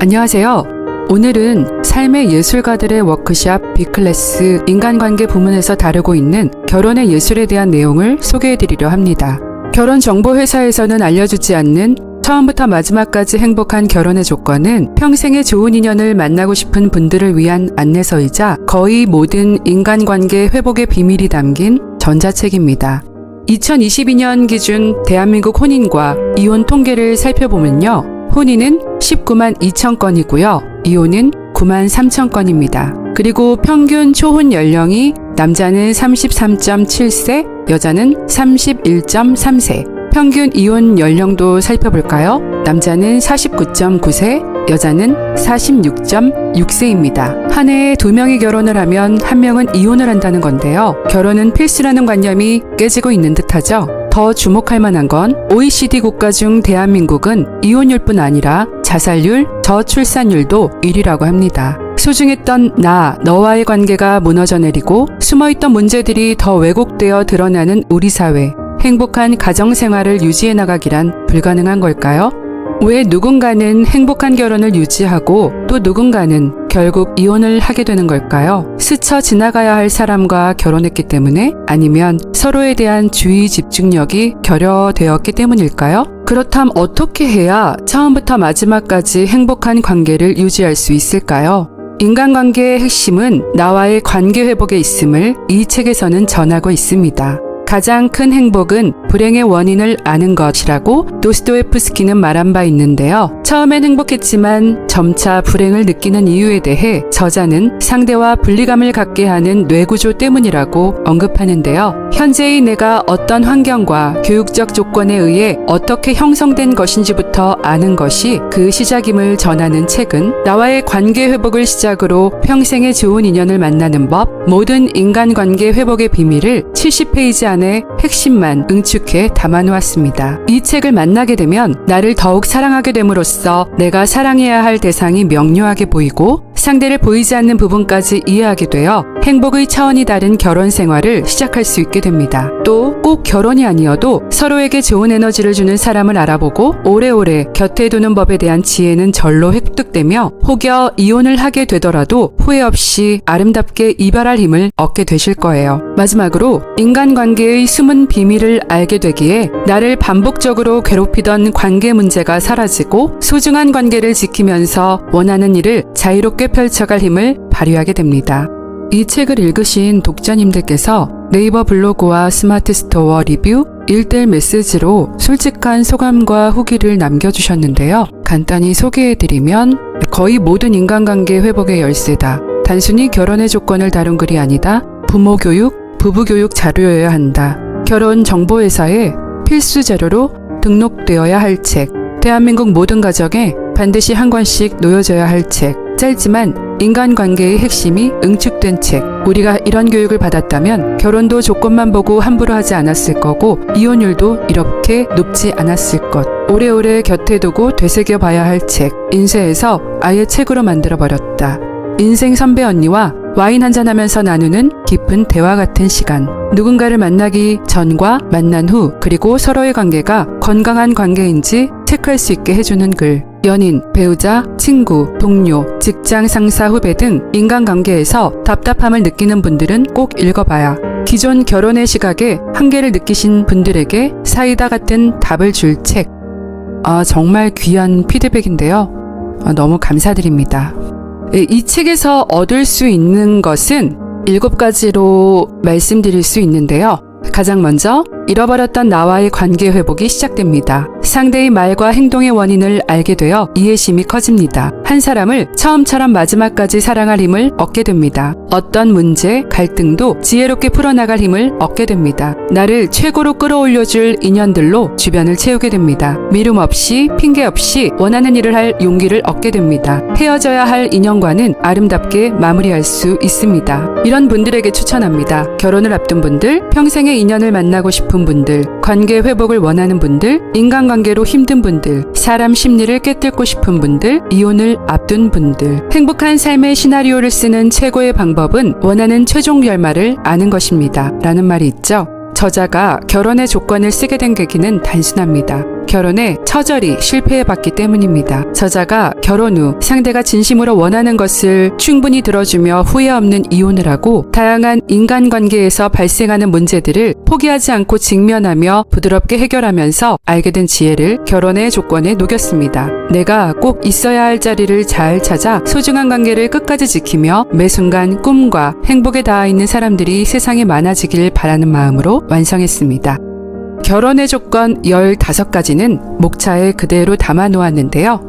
안녕하세요. 오늘은 삶의 예술가들의 워크샵 B클래스 인간관계 부문에서 다루고 있는 결혼의 예술에 대한 내용을 소개해드리려 합니다. 결혼정보회사에서는 알려주지 않는 처음부터 마지막까지 행복한 결혼의 조건은 평생의 좋은 인연을 만나고 싶은 분들을 위한 안내서이자 거의 모든 인간관계 회복의 비밀이 담긴 전자책입니다. 2022년 기준 대한민국 혼인과 이혼 통계를 살펴보면요. 혼인은 19만 2천 건이고요. 이혼은 9만 3천 건입니다. 그리고 평균 초혼 연령이 남자는 33.7세, 여자는 31.3세. 평균 이혼 연령도 살펴볼까요? 남자는 49.9세, 여자는 46.6세입니다. 한 해에 두 명이 결혼을 하면 한 명은 이혼을 한다는 건데요. 결혼은 필수라는 관념이 깨지고 있는 듯하죠. 더 주목할 만한 건 OECD 국가 중 대한민국은 이혼율뿐 아니라 자살률, 저출산율도 1위라고 합니다. 소중했던 나, 너와의 관계가 무너져 내리고 숨어있던 문제들이 더 왜곡되어 드러나는 우리 사회. 행복한 가정 생활을 유지해 나가기란 불가능한 걸까요? 왜 누군가는 행복한 결혼을 유지하고 또 누군가는 결국 이혼을 하게 되는 걸까요? 스쳐 지나가야 할 사람과 결혼했기 때문에 아니면 서로에 대한 주의 집중력이 결여되었기 때문일까요? 그렇다면 어떻게 해야 처음부터 마지막까지 행복한 관계를 유지할 수 있을까요? 인간관계의 핵심은 나와의 관계 회복에 있음을 이 책에서는 전하고 있습니다. 가장 큰 행복은 불행의 원인을 아는 것이라고 도스토에프스키는 말한 바 있는데요. 처음엔 행복했지만 점차 불행을 느끼는 이유에 대해 저자는 상대와 분리감을 갖게 하는 뇌구조 때문이라고 언급하는데요. 현재의 내가 어떤 환경과 교육적 조건에 의해 어떻게 형성된 것인지부터 아는 것이 그 시작임을 전하는 책은 나와의 관계 회복을 시작으로 평생의 좋은 인연을 만나는 법, 모든 인간관계 회복의 비밀을 70페이지 안에 핵심만 응축 해 담아놓았습니다. 이 책을 만나게 되면 나를 더욱 사랑하게 됨으로써 내가 사랑해야 할 대상이 명료하게 보이고 상대를 보이지 않는 부분까지 이해하게 되어 행복의 차원이 다른 결혼 생활을 시작할 수 있게 됩니다. 또 꼭 결혼이 아니어도 서로에게 좋은 에너지를 주는 사람을 알아보고 오래오래 곁에 두는 법에 대한 지혜는 절로 획득되며 혹여 이혼을 하게 되더라도 후회 없이 아름답게 이발할 힘을 얻게 되실 거예요. 마지막으로 인간관계의 숨은 비밀을 알게 되기에 나를 반복적으로 괴롭히던 관계 문제가 사라지고 소중한 관계를 지키면서 원하는 일을 자유롭게 펼쳐갈 힘을 발휘하게 됩니다. 이 책을 읽으신 독자님들께서 네이버 블로그와 스마트 스토어 리뷰, 일대 메시지로 솔직한 소감과 후기를 남겨주셨는데요. 간단히 소개해드리면 거의 모든 인간관계 회복의 열쇠다. 단순히 결혼의 조건을 다룬 글이 아니다. 부모 교육, 부부 교육 자료여야 한다. 결혼 정보회사에 필수 자료로 등록되어야 할 책. 대한민국 모든 가정에 반드시 한 권씩 놓여져야 할 책. 짧지만 인간관계의 핵심이 응축된 책. 우리가 이런 교육을 받았다면 결혼도 조건만 보고 함부로 하지 않았을 거고 이혼율도 이렇게 높지 않았을 것. 오래오래 곁에 두고 되새겨 봐야 할 책. 인쇄해서 아예 책으로 만들어 버렸다. 인생 선배 언니와 와인 한잔 하면서 나누는 깊은 대화 같은 시간. 누군가를 만나기 전과 만난 후, 그리고 서로의 관계가 건강한 관계인지 체크할 수 있게 해주는 글. 연인, 배우자, 친구, 동료, 직장 상사, 후배 등 인간관계에서 답답함을 느끼는 분들은 꼭 읽어봐야 기존 결혼의 시각에 한계를 느끼신 분들에게 사이다 같은 답을 줄 책. 아, 정말 귀한 피드백인데요. 아, 너무 감사드립니다. 예, 이 책에서 얻을 수 있는 것은 일곱 가지로 말씀드릴 수 있는데요. 가장 먼저 잃어버렸던 나와의 관계 회복이 시작됩니다. 상대의 말과 행동의 원인을 알게 되어 이해심이 커집니다. 한 사람을 처음처럼 마지막까지 사랑할 힘을 얻게 됩니다. 어떤 문제, 갈등도 지혜롭게 풀어나갈 힘을 얻게 됩니다. 나를 최고로 끌어올려줄 인연들로 주변을 채우게 됩니다. 미움 없이, 핑계 없이 원하는 일을 할 용기를 얻게 됩니다. 헤어져야 할 인연과는 아름답게 마무리할 수 있습니다. 이런 분들에게 추천합니다. 결혼을 앞둔 분들, 평생의 인연을 만나고 싶은 분들, 관계 회복을 원하는 분들, 인간관계로 힘든 분들, 사람 심리를 깨뜨리고 싶은 분들, 이혼을 앞둔 분들. 행복한 삶의 시나리오를 쓰는 최고의 방법은 원하는 최종 결말을 아는 것입니다. 라는 말이 있죠. 저자가 결혼의 조건을 쓰게 된 계기는 단순합니다. 결혼에 처절히 실패해봤기 때문입니다. 저자가 결혼 후 상대가 진심으로 원하는 것을 충분히 들어주며 후회 없는 이혼을 하고 다양한 인간관계에서 발생하는 문제들을 포기하지 않고 직면하며 부드럽게 해결하면서 알게 된 지혜를 결혼의 조건에 녹였습니다. 내가 꼭 있어야 할 자리를 잘 찾아 소중한 관계를 끝까지 지키며 매 순간 꿈과 행복에 닿아 있는 사람들이 세상에 많아지길 바라는 마음으로 완성했습니다. 결혼의 조건 15가지는 목차에 그대로 담아 놓았는데요.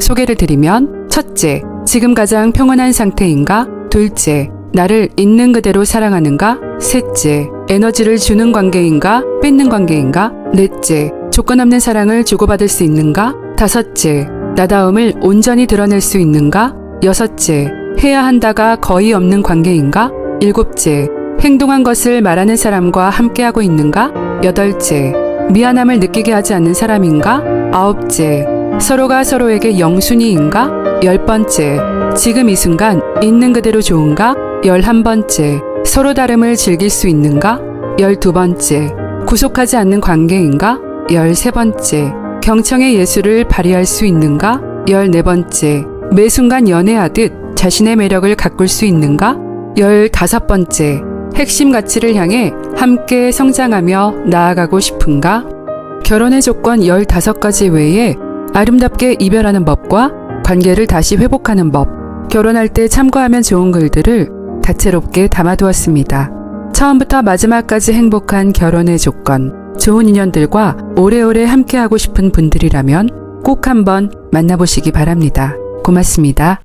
소개를 드리면 첫째, 지금 가장 평온한 상태인가? 둘째, 나를 있는 그대로 사랑하는가? 셋째, 에너지를 주는 관계인가? 뺏는 관계인가? 넷째, 조건 없는 사랑을 주고받을 수 있는가? 다섯째, 나다움을 온전히 드러낼 수 있는가? 여섯째, 해야 한다가 거의 없는 관계인가? 일곱째, 행동한 것을 말하는 사람과 함께하고 있는가? 여덟째, 미안함을 느끼게 하지 않는 사람인가? 아홉째, 서로가 서로에게 영순이인가? 열 번째, 지금 이 순간 있는 그대로 좋은가? 열한 번째, 서로 다름을 즐길 수 있는가? 열두 번째, 구속하지 않는 관계인가? 열세 번째, 경청의 예술을 발휘할 수 있는가? 열네 번째, 매 순간 연애하듯 자신의 매력을 가꿀 수 있는가? 열다섯 번째, 핵심 가치를 향해 함께 성장하며 나아가고 싶은가? 결혼의 조건 15가지 외에 아름답게 이별하는 법과 관계를 다시 회복하는 법, 결혼할 때 참고하면 좋은 글들을 다채롭게 담아두었습니다. 처음부터 마지막까지 행복한 결혼의 조건, 좋은 인연들과 오래오래 함께하고 싶은 분들이라면 꼭 한번 만나보시기 바랍니다. 고맙습니다.